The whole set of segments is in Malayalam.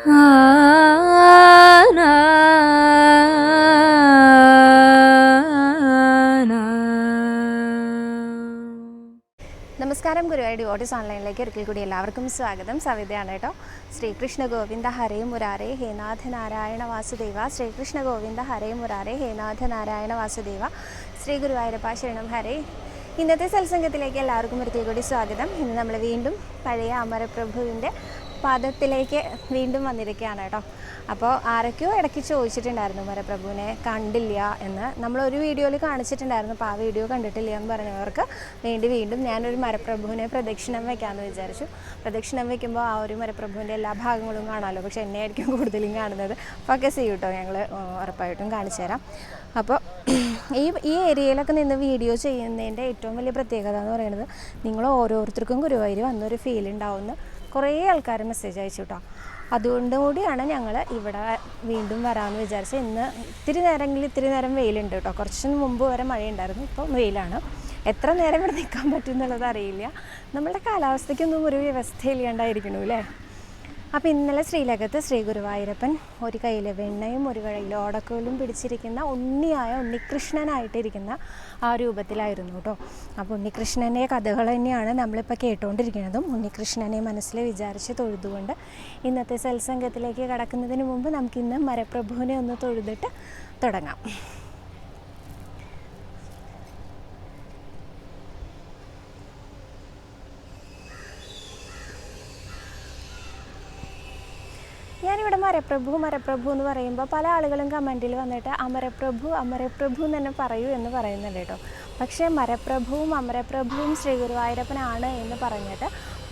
നമസ്കാരം ഗുരുവായൂർ ഡിവോട്ടീസ് ഓൺലൈനിലേക്ക് ഒരിക്കൽ കൂടി എല്ലാവർക്കും സ്വാഗതം. സവിതയാണ് കേട്ടോ. ശ്രീകൃഷ്ണ ഗോവിന്ദ ഹരേ മുരാരേ ഹേനാഥ നാരായണ വാസുദേവ. ശ്രീകൃഷ്ണ ഗോവിന്ദ ഹരേ മുരാരേ ഹേനാഥ നാരായണ വാസുദേവ. ശ്രീ ഗുരുവായൂരപ്പ ശരണം ഹരേ. ഇന്നത്തെ സത്സംഗത്തിലേക്ക് എല്ലാവർക്കും ഒരിക്കൽ കൂടി സ്വാഗതം. ഇന്ന് നമ്മൾ വീണ്ടും പഴയ അമരപ്രഭുവിന്റെ പദത്തിലേക്ക് വീണ്ടും വന്നിരിക്കുകയാണ് കേട്ടോ. അപ്പോൾ ആരൊക്കെയോ ഇടയ്ക്ക് ചോദിച്ചിട്ടുണ്ടായിരുന്നു മരപ്രഭുവിനെ കണ്ടില്ല എന്ന്. നമ്മളൊരു വീഡിയോയിൽ കാണിച്ചിട്ടുണ്ടായിരുന്നു അപ്പോൾ ആ വീഡിയോ കണ്ടിട്ടില്ല എന്ന് പറഞ്ഞവർക്ക് വേണ്ടി വീണ്ടും ഞാനൊരു മരപ്രഭുവിനെ പ്രദക്ഷിണം വയ്ക്കാമെന്ന് വിചാരിച്ചു. പ്രദക്ഷിണം വയ്ക്കുമ്പോൾ ആ ഒരു മരപ്രഭുവിന്റെ എല്ലാ ഭാഗങ്ങളും കാണാമല്ലോ പക്ഷേ എന്നെ ആയിരിക്കും കൂടുതലും കാണുന്നത്. ഫോക്കസ് ചെയ്യും കേട്ടോ ഞങ്ങൾ ഉറപ്പായിട്ടും കാണിച്ചു തരാം. അപ്പോൾ ഈ ഈ ഏരിയയിലൊക്കെ നിന്ന് വീഡിയോ ചെയ്യുന്നതിന്റെ ഏറ്റവും വലിയ പ്രത്യേകത എന്ന് പറയുന്നത് നിങ്ങൾ ഓരോരുത്തർക്കും ഗുരുവായൂർ വന്നൊരു ഫീൽ ഉണ്ടാവുമെന്ന് കുറേ ആൾക്കാർ മെസ്സേജ് അയച്ചു കേട്ടോ അതുകൊണ്ട് കൂടിയാണ് ഞങ്ങൾ ഇവിടെ വീണ്ടും വരാമെന്ന് വിചാരിച്ചത്. ഇന്ന് ഇത്തിരി നേരമെങ്കിലും ഇത്തിരി നേരം വെയിലുണ്ട് കേട്ടോ. കുറച്ച് മുമ്പ് വരെ മഴയുണ്ടായിരുന്നു ഇപ്പോൾ വെയിലാണ്. എത്ര നേരം ഇവിടെ നിൽക്കാൻ പറ്റും എന്നുള്ളത് അറിയില്ല. നമ്മളുടെ കാലാവസ്ഥയ്ക്കൊന്നും ഒരു വ്യവസ്ഥയില്ലാണ്ടായിരിക്കണു അല്ലേ? അപ്പോൾ ഇന്നലെ ശ്രീലകത്ത് ശ്രീ ഗുരുവായൂരപ്പൻ ഒരു കയ്യിൽ വെണ്ണയും ഒരു കയ്യിൽ ഓടക്കോലും പിടിച്ചിരിക്കുന്ന ഉണ്ണിയായ ഉണ്ണികൃഷ്ണനായിട്ടിരിക്കുന്ന ആ രൂപത്തിലായിരുന്നു കേട്ടോ അപ്പോൾ ഉണ്ണികൃഷ്ണന്റെ കഥകൾ തന്നെയാണ് നമ്മളിപ്പോൾ കേട്ടുകൊണ്ടിരിക്കുന്നതും ഉണ്ണികൃഷ്ണനെ മനസ്സിൽ വിചാരിച്ച് തൊഴുതുകൊണ്ട് ഇന്നത്തെ സത്സംഗത്തിലേക്ക് കടക്കുന്നതിന് മുമ്പ് നമുക്കിന്ന് മരപ്രഭുവിനെ ഒന്ന് തൊഴുതിട്ട് തുടങ്ങാം. ഞാനിവിടെ മരപ്രഭു മരപ്രഭു എന്ന് പറയുമ്പോൾ പല ആളുകളും കമന്റിൽ വന്നിട്ട് അമരപ്രഭു അമരപ്രഭു എന്ന് തന്നെ പറയൂ എന്ന് പറയുന്നുണ്ട് കേട്ടോ. പക്ഷേ മരപ്രഭുവും അമരപ്രഭുവും ശ്രീ ഗുരുവായൂരപ്പനാണ് എന്ന് പറഞ്ഞിട്ട്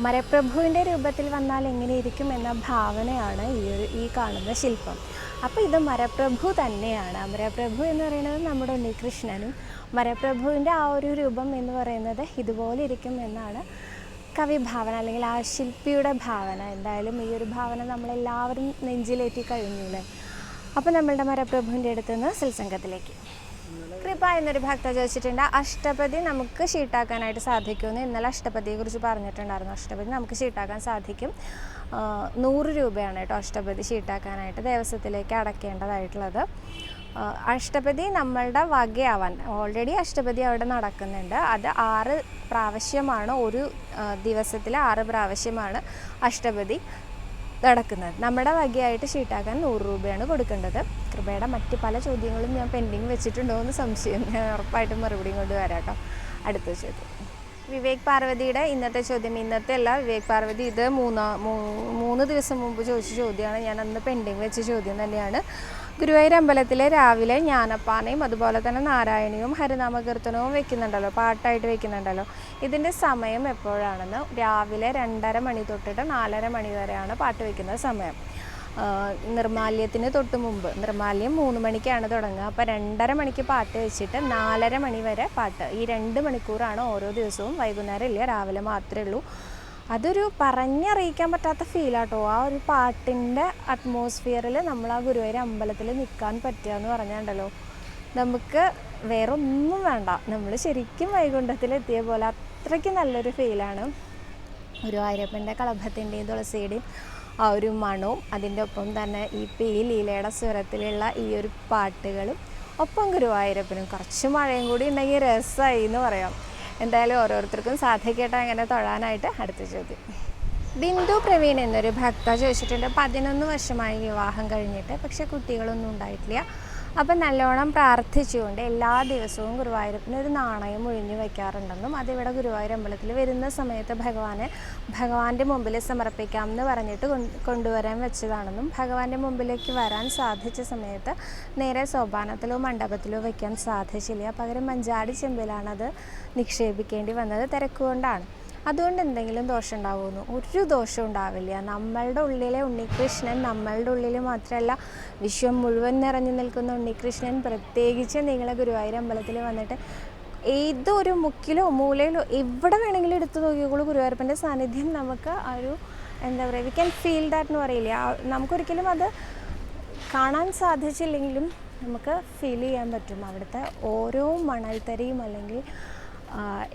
മരപ്രഭുവിന്റെ രൂപത്തിൽ വന്നാൽ എങ്ങനെയിരിക്കും എന്ന ഭാവനയാണ് ഈ ഒരു ഈ കാണുന്ന ശില്പം. അപ്പോൾ ഇത് മരപ്രഭു തന്നെയാണ്. അമരപ്രഭു എന്ന് പറയുന്നത് നമ്മുടെ ഉണ്ണികൃഷ്ണനും മരപ്രഭുവിന്റെ ആ ഒരു രൂപം എന്ന് പറയുന്നത് ഇതുപോലെ ഇരിക്കും എന്നാണ് കവി ഭാവന അല്ലെങ്കിൽ ആ ശില്പിയുടെ ഭാവന എന്തായാലും ഈ ഒരു ഭാവന നമ്മളെല്ലാവരും നെഞ്ചിലേറ്റി കഴിഞ്ഞില്ലേ അപ്പോൾ നമ്മളുടെ മരപ്രഭുവിന്റെ അടുത്ത് നിന്ന് സത്സംഗത്തിലേക്ക് കൃപ എന്നൊരു ഭക്ത ചോദിച്ചിട്ടുണ്ട് അഷ്ടപതി നമുക്ക് ഷീട്ടാക്കാനായിട്ട് സാധിക്കുമെന്ന് ഇന്നലെ അഷ്ടപതിയെ കുറിച്ച് പറഞ്ഞിട്ടുണ്ടായിരുന്നു. അഷ്ടപതി നമുക്ക് ഷീട്ടാക്കാൻ സാധിക്കും. നൂറ് രൂപയാണ് കേട്ടോ അഷ്ടപതി ഷീട്ടാക്കാനായിട്ട് ദേവസ്വത്തിലേക്ക് അടയ്ക്കേണ്ടതായിട്ടുള്ളത് ആ, അഷ്ടപതി നമ്മളുടെ വകയാവാൻ. ഓൾറെഡി അഷ്ടപതി അവിടെ നടക്കുന്നുണ്ട്. അത് ആറ് പ്രാവശ്യമാണ് ഒരു ദിവസത്തിൽ ആറ് പ്രാവശ്യമാണ് അഷ്ടപതി നടക്കുന്നത്. നമ്മുടെ വകയായിട്ട് ഷീട്ടാക്കാൻ നൂറ് രൂപയാണ് കൊടുക്കേണ്ടത്. കൃപയുടെ മറ്റ് പല ചോദ്യങ്ങളും ഞാൻ പെൻഡിങ് വെച്ചിട്ടുണ്ടോ എന്ന് സംശയം ഞാൻ ഉറപ്പായിട്ടും മറുപടിയും കൊണ്ട് കേട്ടോ അടുത്ത ചോദ്യം. വിവേക് പാർവതിയുടെ ഇന്നത്തെ ചോദ്യം. ഇന്നത്തെ അല്ല വിവേക് പാർവതി ഇത് മൂന്നാ മൂന്ന് ദിവസം മുമ്പ് ചോദിച്ച ചോദ്യമാണ്. ഞാൻ അന്ന് പെൻഡിങ് വെച്ച ചോദ്യം തന്നെയാണ്. ഗുരുവായൂർ അമ്പലത്തിൽ രാവിലെ ജ്ഞാനപ്പാനയും അതുപോലെ തന്നെ നാരായണിയും ഹരിനാമകീർത്തനവും വെക്കുന്നുണ്ടല്ലോ പാട്ടായിട്ട് വെക്കുന്നുണ്ടല്ലോ. ഇതിന്റെ സമയം എപ്പോഴാണെന്ന് രാവിലെ രണ്ടര മണി തൊട്ടിട്ട് നാലര മണി വരെയാണ് പാട്ട് വെക്കുന്ന സമയം. നിർമാല്യത്തിന് തൊട്ട് മുമ്പ് നിർമാല്യം മൂന്ന് മണിക്കാണ് തുടങ്ങുക. അപ്പോൾ രണ്ടര മണിക്ക് പാട്ട് വെച്ചിട്ട് നാലര മണി വരെ പാട്ട്. ഈ രണ്ട് മണിക്കൂറാണ് ഓരോ ദിവസവും വൈകുന്നേരം ഇല്ല രാവിലെ മാത്രമേ ഉള്ളൂ. അതൊരു പറഞ്ഞറിയിക്കാൻ പറ്റാത്ത ഫീലാട്ടോ ആ ഒരു പാട്ടിന്റെ അറ്റ്മോസ്ഫിയറിൽ നമ്മൾ ആ ഗുരുവായൂർ അമ്പലത്തിൽ നിൽക്കാൻ പറ്റുക എന്ന് പറഞ്ഞാണ്ടല്ലോ. നമുക്ക് വേറെ ഒന്നും വേണ്ട. നമ്മൾ ശരിക്കും വൈകുണ്ഠത്തിൽ എത്തിയ പോലെ അത്രയ്ക്ക് നല്ലൊരു ഫീലാണ് ഗുരുവായൂരപ്പന്റെ കളഭത്തിന്റെയും തുളസിയുടെയും ആ ഒരു മണവും അതിന്റെ ഒപ്പം തന്നെ ഈ പേ ലീലയുടെ സ്വരത്തിലുള്ള ഈ ഒരു പാട്ടുകളും ഒപ്പം ഗുരുവായൂരപ്പനും. കുറച്ച് മഴയും കൂടി ഉണ്ടെങ്കിൽ രസമായി എന്ന് പറയാം. എന്തായാലും ഓരോരുത്തർക്കും സാധിക്കട്ടെ അങ്ങനെ തൊഴാനായിട്ട് അടുത്ത ചോദ്യം. ബിന്ദു പ്രവീൺ എന്നൊരു ഭക്ത ചോദിച്ചിട്ടുണ്ട് പതിനൊന്ന് വർഷമായി വിവാഹം കഴിഞ്ഞിട്ട് പക്ഷെ കുട്ടികളൊന്നും ഉണ്ടായിട്ടില്ല. അപ്പം നല്ലോണം പ്രാർത്ഥിച്ചുകൊണ്ട് എല്ലാ ദിവസവും ഗുരുവായൂരപ്പന് ഒരു നാണയം ഒഴിഞ്ഞു വയ്ക്കാറുണ്ടെന്നും അതിവിടെ ഗുരുവായൂർ അമ്പലത്തിൽ വരുന്ന സമയത്ത് ഭഗവാനെ ഭഗവാന്റെ മുമ്പിൽ സമർപ്പിക്കാം എന്ന് പറഞ്ഞിട്ട് കൊണ്ടുവരാൻ വെച്ചതാണെന്നും ഭഗവാന്റെ മുമ്പിലേക്ക് വരാൻ സാധിച്ച സമയത്ത് നേരെ സോപാനത്തിലോ മണ്ഡപത്തിലോ വയ്ക്കാൻ സാധിച്ചില്ല. പകരം മഞ്ചാടി ചെമ്പിലാണത് നിക്ഷേപിക്കേണ്ടി വന്നത് തിരക്കുകൊണ്ടാണ്. അതുകൊണ്ട് എന്തെങ്കിലും ദോഷം ഉണ്ടാവുമെന്ന്? ഒരു ദോഷവും ഉണ്ടാവില്ല. നമ്മളുടെ ഉള്ളിലെ ഉണ്ണികൃഷ്ണൻ നമ്മളുടെ ഉള്ളിൽ മാത്രമല്ല വിശ്വം മുഴുവൻ നിറഞ്ഞു നിൽക്കുന്ന ഉണ്ണികൃഷ്ണൻ പ്രത്യേകിച്ച് നിങ്ങളെ ഗുരുവായൂർ അമ്പലത്തിൽ വന്നിട്ട് ഏതൊരു മുക്കിലോ മൂലയിലോ എവിടെ വേണമെങ്കിലും എടുത്തു നോക്കിയോളൂ ഗുരുവായൂരപ്പന്റെ സാന്നിധ്യം നമുക്ക് ആ ഒരു എന്താ പറയുക വി ക്യാൻ ഫീൽ ദാറ്റ് എന്ന് പറയില്ലേ? നമുക്കൊരിക്കലും അത് കാണാൻ സാധിച്ചില്ലെങ്കിലും നമുക്ക് ഫീൽ ചെയ്യാൻ പറ്റും. അവിടുത്തെ ഓരോ മണൽത്തരിയും അല്ലെങ്കിൽ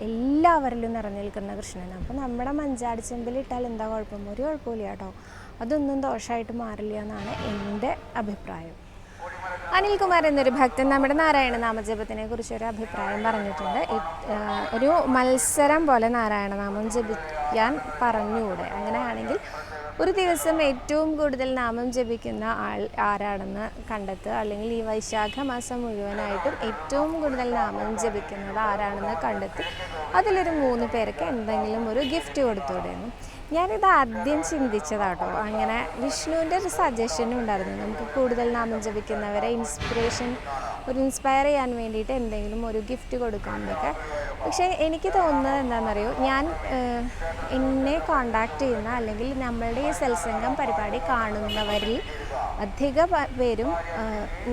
എല്ലാവരിലും നിറഞ്ഞു നിൽക്കുന്ന കൃഷ്ണൻ അപ്പോൾ നമ്മുടെ മഞ്ചാടി ചെമ്പിൽ ഇട്ടാൽ എന്താ കുഴപ്പം? ഒരു കുഴപ്പമില്ല കേട്ടോ. അതൊന്നും ദോഷമായിട്ട് മാറില്ല എന്നാണ് എന്റെ അഭിപ്രായം. അനിൽകുമാർ എന്നൊരു ഭക്തൻ നമ്മുടെ നാരായണ നാമജപത്തിനെ കുറിച്ച് ഒരു അഭിപ്രായം പറഞ്ഞിട്ടുണ്ട്. ഒരു മത്സരം പോലെ നാരായണ നാമം ജപിക്കാൻ പറഞ്ഞുകൂടെ അങ്ങനെയാണെങ്കിൽ ഒരു ദിവസം ഏറ്റവും കൂടുതൽ നാമം ജപിക്കുന്ന ആൾ ആരാണെന്ന് കണ്ടെത്തുക. അല്ലെങ്കിൽ ഈ വൈശാഖ മാസം മുഴുവനായിട്ടും ഏറ്റവും കൂടുതൽ നാമം ജപിക്കുന്നത് ആരാണെന്ന് കണ്ടെത്തി അതിലൊരു മൂന്ന് പേർക്ക് എന്തെങ്കിലും ഒരു ഗിഫ്റ്റ് കൊടുത്തുകൂടെയെന്നും ഞാനിത് ആദ്യം ചിന്തിച്ചതാട്ടോ. അങ്ങനെ വിഷ്ണുവിന്റെ ഒരു സജഷനും ഉണ്ടായിരുന്നു. നമുക്ക് കൂടുതൽ നാമം ജപിക്കുന്നവരെ ഇൻസ്പിറേഷൻ ഒരു ഇൻസ്പയർ ചെയ്യാൻ വേണ്ടിയിട്ട് എന്തെങ്കിലും ഒരു ഗിഫ്റ്റ് കൊടുക്കുന്നതൊക്കെ പക്ഷേ എനിക്ക് തോന്നുന്നത് എന്താണെന്നറിയോ? ഞാൻ എന്നെ കോണ്ടാക്ട് ചെയ്യുന്ന അല്ലെങ്കിൽ നമ്മളുടെ ഈ സത്സംഗം പരിപാടി കാണുന്നവരിൽ അധിക പേരും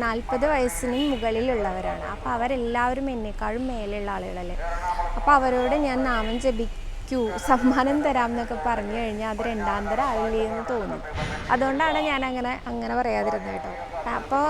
നാൽപ്പത് വയസ്സിന് മുകളിലുള്ളവരാണ്. അപ്പോൾ അവരെല്ലാവരും എന്നെക്കാളും മേലെയുള്ള ആളുകളല്ലേ? അപ്പോൾ അവരോട് ഞാൻ നാമം ജപിക്കും. ക്യൂ സമ്മാനം തരാം എന്നൊക്കെ പറഞ്ഞു കഴിഞ്ഞാൽ അത് രണ്ടാം തരം ആയില്ലേ എന്ന് തോന്നും. അതുകൊണ്ടാണ് ഞാൻ അങ്ങനെ അങ്ങനെ പറയാതിരുന്നത് കേട്ടോ. അപ്പോൾ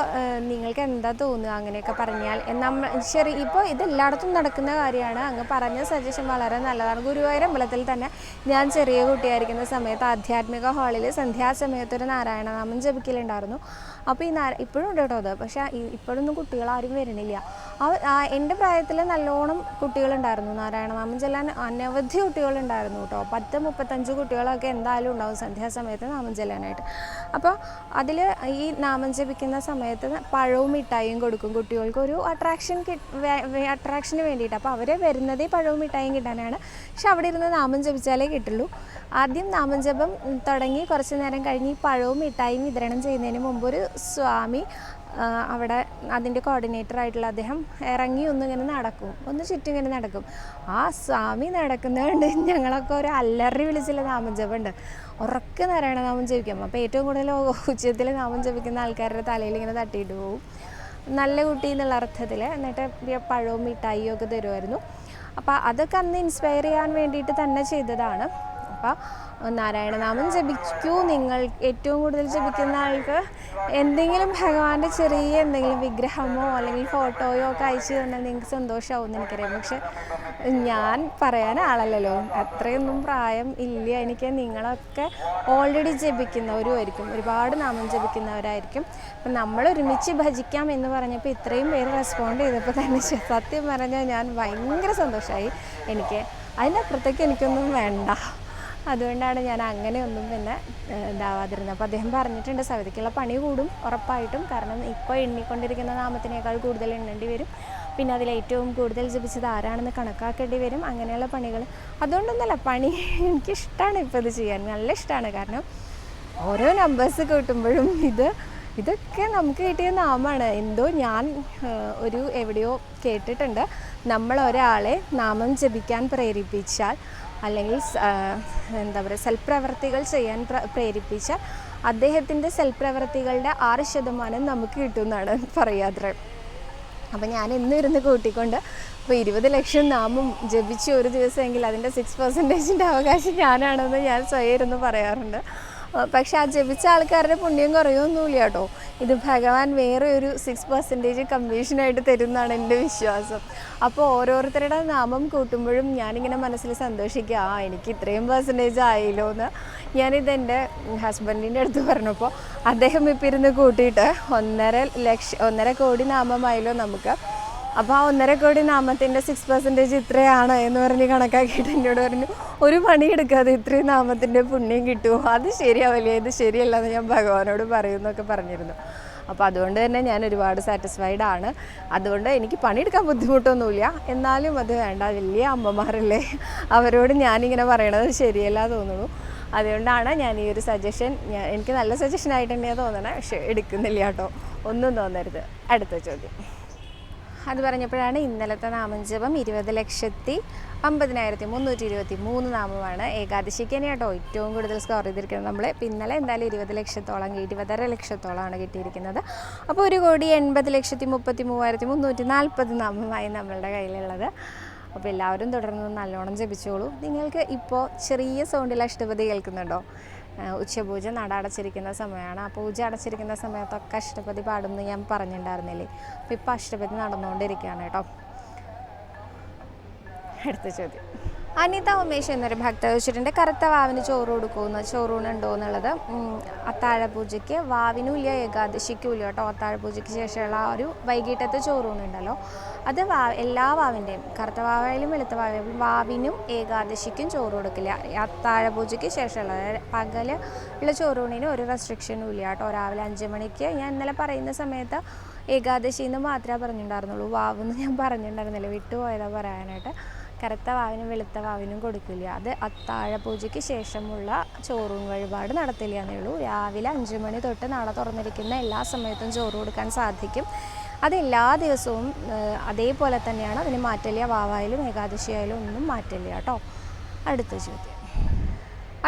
നിങ്ങൾക്ക് എന്താ തോന്നുക അങ്ങനെയൊക്കെ പറഞ്ഞാൽ? നമ്മൾ ശരി ഇപ്പോൾ ഇതെല്ലായിടത്തും നടക്കുന്ന കാര്യമാണ്. അങ്ങ് പറഞ്ഞ സജഷൻ വളരെ നല്ലതാണ്. ഗുരുവായൂർ അമ്പലത്തിൽ തന്നെ ഞാൻ ചെറിയ കുട്ടിയായിരിക്കുന്ന സമയത്ത് ആധ്യാത്മിക ഹാളിൽ സന്ധ്യാസമയത്ത് ഒരു നാരായണനാമം ജപിക്കലുണ്ടായിരുന്നു. അപ്പോൾ ഈ നര ഇപ്പോഴും ഉണ്ട് കേട്ടോ അത്. പക്ഷേ ഇപ്പോഴൊന്നും കുട്ടികളാരും വരണില്ല അവ ആ, എന്റെ പ്രായത്തിൽ നല്ലോണം കുട്ടികളുണ്ടായിരുന്നു. നാരായണനാമം ചെല്ലാൻ അനവധി കുട്ടികളുണ്ടായിരുന്നു കേട്ടോ. പത്ത് മുപ്പത്തഞ്ച് കുട്ടികളൊക്കെ എന്തായാലും ഉണ്ടാവും സന്ധ്യാസമയത്ത് നാമം ചെല്ലാനായിട്ട്. അപ്പോൾ അതിൽ ഈ നാമം ജപിക്കുന്ന സമയത്ത് പഴവും മിഠായിയും കൊടുക്കും കുട്ടികൾക്ക്. ഒരു അട്രാക്ഷൻ അട്രാക്ഷന് വേണ്ടിയിട്ട്. അപ്പോൾ അവരെ വരുന്നതേ പഴവും മിഠായിയും കിട്ടാനാണ്. പക്ഷെ അവിടെ ഇരുന്ന് നാമം ജപിച്ചാലേ കിട്ടുള്ളൂ. ആദ്യം നാമം ജപം തുടങ്ങി കുറച്ച് നേരം കഴിഞ്ഞ് ഈ പഴവും മിഠായിയും വിതരണം ചെയ്യുന്നതിന് മുമ്പ് ഒരു സ്വാമി അവിടെ അതിന്റെ കോർഡിനേറ്റർ ആയിട്ടുള്ള അദ്ദേഹം ഇറങ്ങി ഒന്നിങ്ങനെ നടക്കും. ഒന്ന് ചുറ്റും ഇങ്ങനെ നടക്കും. ആ സ്വാമി നടക്കുന്നതുകൊണ്ട് ഞങ്ങളൊക്കെ ഒരു അല്ലറി വിളിച്ചുള്ള നാമജപമുണ്ട്. ഉറക്കെ നിറയണ നാമം ജപിക്കും. അപ്പോൾ ഏറ്റവും കൂടുതൽ ഉച്ചത്തിൽ നാമം ജപിക്കുന്ന ആൾക്കാരുടെ തലയിൽ ഇങ്ങനെ തട്ടിയിട്ട് പോകും. നല്ല കുട്ടി എന്നുള്ള അർത്ഥത്തിൽ എന്നിട്ട് പഴവും മിഠായിയും ഒക്കെ തരുമായിരുന്നു. അപ്പോൾ അതൊക്കെ അന്ന് ഇൻസ്പയർ ചെയ്യാൻ വേണ്ടിയിട്ട് തന്നെ ചെയ്തതാണ്. അപ്പോൾ നാരായണനാമം ജപിക്കൂ. നിങ്ങൾ ഏറ്റവും കൂടുതൽ ജപിക്കുന്ന ആൾക്ക് എന്തെങ്കിലും ഭഗവാന്റെ ചെറിയ എന്തെങ്കിലും വിഗ്രഹമോ അല്ലെങ്കിൽ ഫോട്ടോയോ ഒക്കെ അയച്ചു തന്നാൽ നിങ്ങൾക്ക് സന്തോഷമാവും എനിക്കറിയാം. പക്ഷെ ഞാൻ പറയാൻ ആളല്ലല്ലോ. അത്രയൊന്നും പ്രായം ഇല്ല. എനിക്ക് നിങ്ങളൊക്കെ ഓൾറെഡി ജപിക്കുന്നവരുമായിരിക്കും. ഒരുപാട് നാമം ജപിക്കുന്നവരായിരിക്കും. അപ്പം നമ്മൾ ഒരുമിച്ച് ഭജിക്കാം എന്ന് പറഞ്ഞപ്പോൾ ഇത്രയും പേര് റെസ്പോണ്ട് ചെയ്തപ്പോൾ തന്നെ സത്യം പറഞ്ഞാൽ ഞാൻ ഭയങ്കര സന്തോഷമായി. എനിക്ക് അതിനപ്പുറത്തേക്ക് എനിക്കൊന്നും വേണ്ട. അതുകൊണ്ടാണ് ഞാൻ അങ്ങനെയൊന്നും പിന്നെ ഏഹ്, ഇതാവാതിരുന്നത്. അപ്പോൾ അദ്ദേഹം പറഞ്ഞിട്ടുണ്ട് സവിതയ്ക്കുള്ള പണി കൂടും ഉറപ്പായിട്ടും. കാരണം ഇപ്പോൾ എണ്ണിക്കൊണ്ടിരിക്കുന്ന നാമത്തിനേക്കാൾ കൂടുതൽ എണ്ണേണ്ടി വരും. പിന്നെ അതിൽ ഏറ്റവും കൂടുതൽ ജപിച്ചത് ആരാണെന്ന് കണക്കാക്കേണ്ടി വരും. അങ്ങനെയുള്ള പണികൾ. അതുകൊണ്ടൊന്നല്ല പണി എനിക്കിഷ്ടമാണ് ഇപ്പോൾ ഇത് ചെയ്യാൻ. നല്ല ഇഷ്ടമാണ് കാരണം ഓരോ നമ്പേഴ്സ് കൂട്ടുമ്പോഴും ഇത് ഇതൊക്കെ നമുക്ക് കിട്ടിയ നാമമാണ് എന്തോ ഞാൻ ഒരു എവിടെയോ കേട്ടിട്ടുണ്ട്. നമ്മൾ ഒരാളെ നാമം ജപിക്കാൻ പ്രേരിപ്പിച്ചാൽ അല്ലെങ്കിൽ എന്താ പറയുക സൽപ്രവർത്തികൾ ചെയ്യാൻ പ്ര- പ്രേരിപ്പിച്ച അദ്ദേഹത്തിന്റെ സൽപ്രവർത്തികളുടെ ആറ് ശതമാനം നമുക്ക് കിട്ടുമെന്നാണ് പറയാത്ര അപ്പം ഞാൻ എന്നും ഇരുന്ന് കൂട്ടിക്കൊണ്ട് ഇപ്പോൾ ഇരുപത് ലക്ഷം നാമം ജപിച്ച് ഒരു ദിവസമെങ്കിൽ അതിന്റെ സിക്സ് പെർസെന്റേജിന്റെ അവകാശം ഞാനാണെന്ന് ഞാൻ സ്വയം ഇരുന്ന് പറയാറുണ്ട്. പക്ഷെ ആ ജപിച്ച ആൾക്കാരുടെ പുണ്യം കുറയൊന്നുമില്ല കേട്ടോ. ഇത് ഭഗവാൻ വേറെ ഒരു സിക്സ് പെർസെന്റേജ് കമ്മീഷനായിട്ട് തരുന്നതാണ് എന്റെ വിശ്വാസം. അപ്പോൾ ഓരോരുത്തരുടെ നാമം കൂട്ടുമ്പോഴും ഞാനിങ്ങനെ മനസ്സിൽ സന്തോഷിക്കുക ആ എനിക്ക് ഇത്രയും പെർസെന്റേജ് ആയല്ലോ എന്ന് ഞാനിത് എന്റെ ഹസ്ബൻഡിന്റെ അടുത്ത് പറഞ്ഞപ്പോൾ അദ്ദേഹം ഇപ്പം ഇരുന്ന് കൂട്ടിയിട്ട് ഒന്നര ലക്ഷം ഒന്നര കോടി നാമമായല്ലോ നമുക്ക്. അപ്പോൾ ആ ഒന്നര കോടി നാമത്തിന്റെ സിക്സ് പെർസെന്റേജ് ഇത്രയാണ് എന്ന് പറഞ്ഞ് കണക്കാക്കിയിട്ട് എന്നോട് പറഞ്ഞു ഒരു പണി എടുക്കാതെ ഇത്രയും നാമത്തിന്റെ പുണ്യം കിട്ടുമോ അത് ശരിയാവില്ല? ഇത് ശരിയല്ല എന്ന് ഞാൻ ഭഗവാനോട് പറയുമെന്നൊക്കെ പറഞ്ഞിരുന്നു. അപ്പോൾ അതുകൊണ്ട് തന്നെ ഞാൻ ഒരുപാട് സാറ്റിസ്ഫൈഡ് ആണ്. അതുകൊണ്ട് എനിക്ക് പണിയെടുക്കാൻ ബുദ്ധിമുട്ടൊന്നുമില്ല. എന്നാലും അത് വേണ്ട വലിയ അമ്മമാരല്ലേ? അവരോട് ഞാനിങ്ങനെ പറയണത് ശരിയല്ല തോന്നുന്നു. അതുകൊണ്ടാണ് ഞാൻ ഈ ഒരു സജഷൻ ഞാൻ എനിക്ക് നല്ല സജഷൻ ആയിട്ട് തന്നെയാണ് തോന്നണേ പക്ഷെ എടുക്കുന്നില്ല കേട്ടോ. ഒന്നും തോന്നരുത്. അടുത്ത ചോദ്യം. അത് പറഞ്ഞപ്പോഴാണ് ഇന്നലത്തെ നാമജപം ഇരുപത് ലക്ഷത്തി അമ്പതിനായിരത്തി മുന്നൂറ്റി ഇരുപത്തി മൂന്ന് നാമമാണ് ഏകാദശിക്ക് തന്നെ കേട്ടോ ഏറ്റവും കൂടുതൽ സ്കോർ ചെയ്തിരിക്കുന്നത് നമ്മൾ ഇന്നലെ എന്തായാലും ഇരുപത് ലക്ഷത്തോളം ഇരുപതര ലക്ഷത്തോളമാണ് കിട്ടിയിരിക്കുന്നത്. അപ്പോൾ ഒരു കോടി എൺപത് ലക്ഷത്തി മുപ്പത്തി മൂവായിരത്തി മുന്നൂറ്റി നാൽപ്പത് നാമമായി നമ്മളുടെ കയ്യിലുള്ളത്. അപ്പോൾ എല്ലാവരും തുടർന്ന് നല്ലോണം ജപിച്ചോളൂ. നിങ്ങൾക്ക് ഇപ്പോൾ ചെറിയ സൗണ്ടിൽ അഷ്ടപതി കേൾക്കുന്നുണ്ടോ? ഉച്ചപൂജ നട അടച്ചിരിക്കുന്ന സമയമാണ്. ആ പൂജ അടച്ചിരിക്കുന്ന സമയത്തൊക്കെ അഷ്ടപതി പാടുമെന്ന് ഞാൻ പറഞ്ഞിട്ടുണ്ടായിരുന്നില്ലേ അപ്പോൾ ഇപ്പോൾ അഷ്ടപതി നടന്നുകൊണ്ടിരിക്കുകയാണ് കേട്ടോ. അടുത്ത ചോദ്യം. അനിത ഉമേഷ് എന്നൊരു ഭക്ത ചോദിച്ചിട്ടുണ്ട് കറുത്ത വാവിന് ചോറ് കൊടുക്കുമെന്ന് ചോറൂണുണ്ടോ എന്നുള്ളത്. ഉം, അത്താഴ പൂജയ്ക്ക് വാവിനും ഇല്ല ഏകാദശിക്കും ഇല്ല കേട്ടോ. അത്താഴ പൂജയ്ക്ക് ശേഷമുള്ള ആ ഒരു വൈകിട്ടത്തെ ചോറൂണുണ്ടല്ലോ. അത് വാ എല്ലാ വാവിന്റെയും കറുത്ത വാവായാലും വെളുത്ത വാവായാലും വാവിനും ഏകാദശിക്കും ചോറ് കൊടുക്കില്ല. അത്താഴ പൂജയ്ക്ക് ശേഷമുള്ള പകൽ ഉള്ള ചോറൂണിന് ഒരു റെസ്ട്രിക്ഷനും ഇല്ല കേട്ടോ. രാവിലെ അഞ്ച് മണിക്ക് ഞാൻ ഇന്നലെ പറയുന്ന സമയത്ത് ഏകാദശി എന്ന് മാത്രമേ പറഞ്ഞിട്ടുണ്ടായിരുന്നുള്ളൂ. വാവെന്ന് ഞാൻ പറഞ്ഞിട്ടുണ്ടായിരുന്നില്ല. വിട്ടുപോയതാണ് പറയാനായിട്ട്. കറുത്ത വാവിനും വെളുത്ത വാവിനും കൊടുക്കില്ല. അത് അത്താഴ പൂജയ്ക്ക് ശേഷമുള്ള ചോറും വഴിപാട് നടത്തില്ല എന്നേ ഉള്ളൂ. രാവിലെ അഞ്ച് മണി തൊട്ട് നാളെ തുറന്നിരിക്കുന്ന എല്ലാ സമയത്തും ചോറ് കൊടുക്കാൻ സാധിക്കും. അത് എല്ലാ ദിവസവും അതേപോലെ തന്നെയാണ് അതിന് മാറ്റില്ല വാവായാലും ഏകാദശിയായാലും ഒന്നും മാറ്റില്ല കേട്ടോ അടുത്ത ചോദ്യം.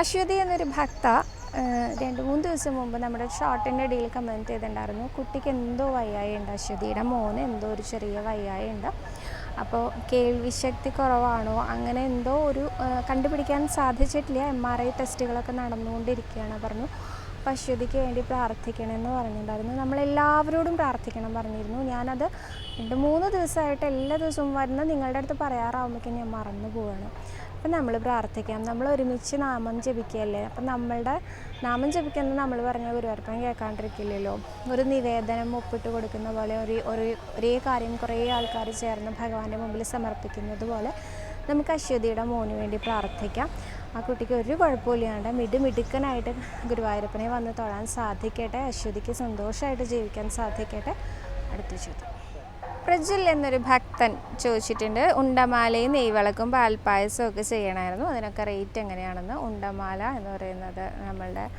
അശ്വതി എന്നൊരു ഭക്ത രണ്ട് മൂന്ന് ദിവസം മുമ്പ് നമ്മുടെ ഷോർട്ടിന്റെ ഇടയിൽ കമന്റ് ചെയ്തിട്ടുണ്ടായിരുന്നു. കുട്ടിക്ക് എന്തോ വയ്യായ ഉണ്ട് അശ്വതിയുടെ മോന് എന്തോ ഒരു ചെറിയ വയ്യായ ഉണ്ട് അപ്പോൾ കേൾവിശക്തി കുറവാണോ? അങ്ങനെ എന്തോ ഒരു കണ്ടുപിടിക്കാൻ സാധിച്ചിട്ടില്ല. എം ആർ ഐ ടെസ്റ്റുകളൊക്കെ നടന്നുകൊണ്ടിരിക്കുകയാണ്. പറഞ്ഞു അപ്പോൾ അശ്വതിക്ക് വേണ്ടി പ്രാർത്ഥിക്കണമെന്ന് പറഞ്ഞിട്ടുണ്ടായിരുന്നു. നമ്മളെല്ലാവരോടും പ്രാർത്ഥിക്കണം പറഞ്ഞിരുന്നു. ഞാനത് രണ്ട് മൂന്ന് ദിവസമായിട്ട് എല്ലാ ദിവസവും വരുന്ന നിങ്ങളുടെ അടുത്ത് പറയാറാവുമ്പോഴേക്കും ഞാൻ മറന്നു പോവാണ്. അപ്പം നമ്മൾ പ്രാർത്ഥിക്കാം. നമ്മൾ ഒരുമിച്ച് നാമം ജപിക്കുകയല്ലേ? അപ്പം നമ്മളുടെ നാമം ജപിക്കുന്നത് നമ്മൾ പറഞ്ഞ ഗുരുവായൂരപ്പൻ കേൾക്കാണ്ടിരിക്കില്ലല്ലോ. ഒരു നിവേദനം ഒപ്പിട്ട് കൊടുക്കുന്ന പോലെ ഒരു ഒരേ കാര്യം കുറേ ആൾക്കാർ ചേർന്ന് ഭഗവാന്റെ മുമ്പിൽ സമർപ്പിക്കുന്നത് പോലെ നമുക്ക് അശ്വതിയുടെ മോന് വേണ്ടി പ്രാർത്ഥിക്കാം. ആ കുട്ടിക്ക് ഒരു കുഴപ്പമില്ലാണ്ട് മിടുമിടുക്കനായിട്ട് ഗുരുവായൂരപ്പനെ വന്ന് തൊഴാൻ സാധിക്കട്ടെ. അശ്വതിക്ക് സന്തോഷമായിട്ട് ജീവിക്കാൻ സാധിക്കട്ടെ. അടുത്ത ചോദ്യം. പ്രജിൽ എന്നൊരു ഭക്തൻ ചോദിച്ചിട്ടുണ്ട് ഉണ്ടമാലയും നെയ്വിളക്കും പാൽപ്പായസവും ഒക്കെ ചെയ്യണമായിരുന്നു. അതിനൊക്കെ റേറ്റ് എങ്ങനെയാണെന്ന്? ഉണ്ടമാല എന്ന് പറയുന്നത് നമ്മളുടെ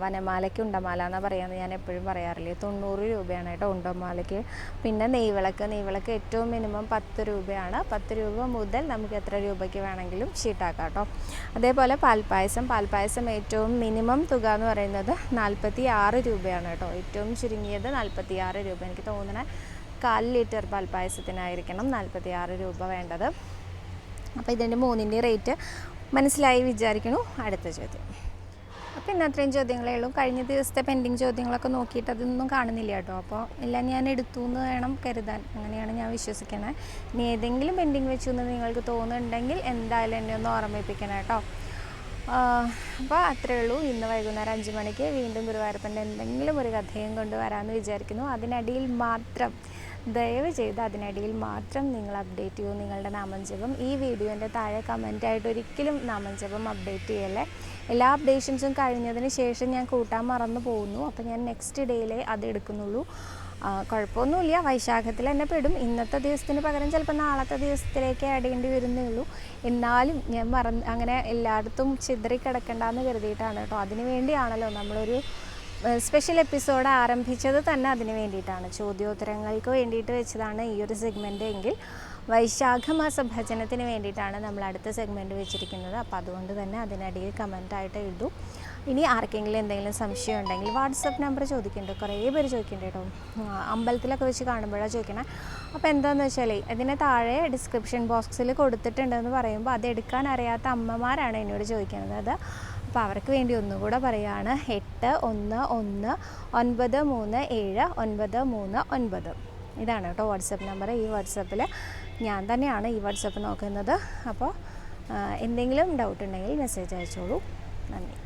വനമാലയ്ക്ക് ഉണ്ടമാല എന്ന് പറയുന്നത് ഞാൻ എപ്പോഴും പറയാറില്ലേ? തൊണ്ണൂറ് രൂപയാണ് കേട്ടോ ഉണ്ടമാലയ്ക്ക്. പിന്നെ നെയ്വിളക്ക്. നെയ്വിളക്ക് ഏറ്റവും മിനിമം പത്ത് രൂപയാണ്. പത്ത് രൂപ മുതൽ നമുക്ക് എത്ര രൂപയ്ക്ക് വേണമെങ്കിലും ഷീട്ടാക്കാം കേട്ടോ. അതേപോലെ പാൽപ്പായസം. പാൽപ്പായസം ഏറ്റവും മിനിമം തുക എന്ന് പറയുന്നത് നാൽപ്പത്തി ആറ് രൂപയാണ് കേട്ടോ. ഏറ്റവും ചുരുങ്ങിയത് നാൽപ്പത്തി ആറ് രൂപ. എനിക്ക് തോന്നുന്ന കാൽ ലിറ്റർ പാൽപ്പായസത്തിനായിരിക്കണം നാൽപ്പത്തി ആറ് രൂപ വേണ്ടത്. അപ്പോൾ ഇതിന്റെ മൂന്നിന്റെ റേറ്റ് മനസ്സിലായി വിചാരിക്കണു. അടുത്ത ചോദ്യം. അപ്പോൾ ഇന്ന് അത്രയും ചോദ്യങ്ങളേ ഉള്ളൂ. കഴിഞ്ഞ ദിവസത്തെ പെൻഡിങ് ചോദ്യങ്ങളൊക്കെ നോക്കിയിട്ട് അതൊന്നും കാണുന്നില്ല കേട്ടോ. അപ്പോൾ എല്ലാം ഞാൻ എടുത്തു എന്ന് വേണം കരുതാൻ. അങ്ങനെയാണ് ഞാൻ വിശ്വസിക്കുന്നത് ഇനി ഏതെങ്കിലും പെൻഡിങ് വെച്ചു എന്ന് നിങ്ങൾക്ക് തോന്നുന്നുണ്ടെങ്കിൽ എന്തായാലും എന്നെ ഒന്ന് ഓർമ്മിപ്പിക്കണം കേട്ടോ. അപ്പോൾ അത്രയേ ഉള്ളൂ. ഇന്ന് വൈകുന്നേരം അഞ്ച് മണിക്ക് വീണ്ടും ഗുരുവായൂരപ്പന്റെ എന്തെങ്കിലും ഒരു കഥയും കൊണ്ട് വരാമെന്ന് വിചാരിക്കുന്നു. അതിനടിയിൽ മാത്രം ദയവ് ചെയ്ത് അതിനടിയിൽ മാത്രം നിങ്ങൾ അപ്ഡേറ്റ് ചെയ്യൂ. നിങ്ങളുടെ നാമജപം ഈ വീഡിയോന്റെ താഴെ കമന്റായിട്ട് ഒരിക്കലും നാമജപം അപ്ഡേറ്റ് ചെയ്യല്ലേ? എല്ലാ അപ്ഡേഷൻസും കഴിഞ്ഞതിന് ശേഷം ഞാൻ കൂട്ടാൻ മറന്നു പോകുന്നു. അപ്പോൾ ഞാൻ നെക്സ്റ്റ് ഡേയിലേ അത് എടുക്കുന്നുള്ളൂ. കുഴപ്പമൊന്നുമില്ല. വൈശാഖത്തിൽ തന്നെ പെടും. ഇന്നത്തെ ദിവസത്തിന് പകരം ചിലപ്പോൾ നാളത്തെ ദിവസത്തിലേക്ക് ആഡ് ചെയ്യേണ്ടി വരുന്നേ ഉള്ളൂ എന്നാലും ഞാൻ മറന്ന് അങ്ങനെ എല്ലായിടത്തും ചിതറി കരുതിയിട്ടാണ് കേട്ടോ. അതിന് വേണ്ടിയാണല്ലോ നമ്മളൊരു സ്പെഷ്യൽ എപ്പിസോഡ് ആരംഭിച്ചത് തന്നെ അതിന് വേണ്ടിയിട്ടാണ്. ചോദ്യോത്തരങ്ങൾക്ക് വേണ്ടിയിട്ട് വെച്ചതാണ് ഈ ഒരു സെഗ്മെന്റ് എങ്കിൽ. വൈശാഖ മാസ ഭജനത്തിന് വേണ്ടിയിട്ടാണ് നമ്മൾ അടുത്ത സെഗ്മെന്റ് വെച്ചിരിക്കുന്നത്. അപ്പോൾ അതുകൊണ്ട് തന്നെ അതിനടിയിൽ കമന്റായിട്ട് എഴുതും. ഇനി ആർക്കെങ്കിലും എന്തെങ്കിലും സംശയം ഉണ്ടെങ്കിൽ വാട്സപ്പ് നമ്പർ ചോദിക്കുന്നുണ്ട് കുറേ പേര് ചോദിക്കുന്നുണ്ട് കേട്ടോ അമ്പലത്തിലൊക്കെ വെച്ച് കാണുമ്പോഴാണ് ചോദിക്കണേ. അപ്പോൾ എന്താണെന്ന് വെച്ചാൽ ഇതിന് താഴെ ഡിസ്ക്രിപ്ഷൻ ബോക്സിൽ കൊടുത്തിട്ടുണ്ടെന്ന് പറയുമ്പോൾ അത് എടുക്കാൻ അറിയാത്ത അമ്മമാരാണ് എന്നോട് ചോദിക്കുന്നത്. അത് അപ്പോൾ അവർക്ക് വേണ്ടി ഒന്നുകൂടെ പറയുകയാണ് എട്ട് ഒന്ന് ഒന്ന് ഒൻപത് മൂന്ന് ഏഴ് ഒൻപത് മൂന്ന് ഒൻപത്. ഇതാണ് കേട്ടോ വാട്സപ്പ് നമ്പർ ഈ വാട്സപ്പിൽ ഞാൻ തന്നെയാണ് ഈ വാട്സപ്പ് നോക്കുന്നത്. അപ്പോൾ എന്തെങ്കിലും ഡൗട്ട് ഉണ്ടെങ്കിൽ മെസ്സേജ് അയച്ചോളൂ. നന്ദി.